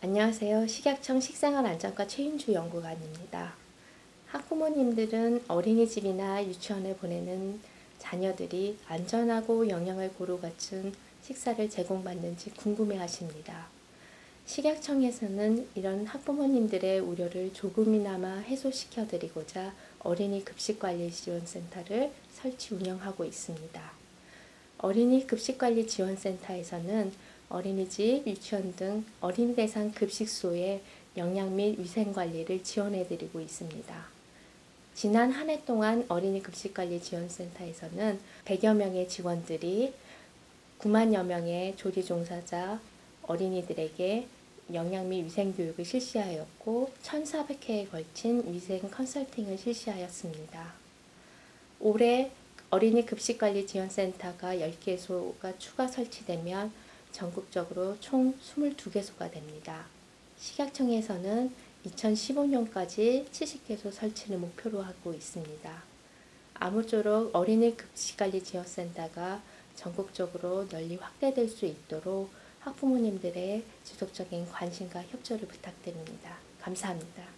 안녕하세요. 식약청 식생활 안전과 최윤주 연구관입니다. 학부모님들은 어린이집이나 유치원에 보내는 자녀들이 안전하고 영양을 고루 갖춘 식사를 제공받는지 궁금해 하십니다. 식약청에서는 이런 학부모님들의 우려를 조금이나마 해소시켜 드리고자 어린이 급식관리지원센터를 설치 운영하고 있습니다. 어린이 급식관리지원센터에서는 어린이집, 유치원 등 어린이 대상 급식소의 영양 및 위생 관리를 지원해 드리고 있습니다. 지난 한 해 동안 어린이 급식관리 지원센터에서는 100여 명의 직원들이 9만여 명의 조리 종사자 어린이들에게 영양 및 위생 교육을 실시하였고 1,400회에 걸친 위생 컨설팅을 실시하였습니다. 올해 어린이 급식관리 지원센터가 10개소가 추가 설치되면 전국적으로 총 22개소가 됩니다. 식약청에서는 2015년까지 70개소 설치를 목표로 하고 있습니다. 아무쪼록 어린이 급식관리지원센터가 전국적으로 널리 확대될 수 있도록 학부모님들의 지속적인 관심과 협조를 부탁드립니다. 감사합니다.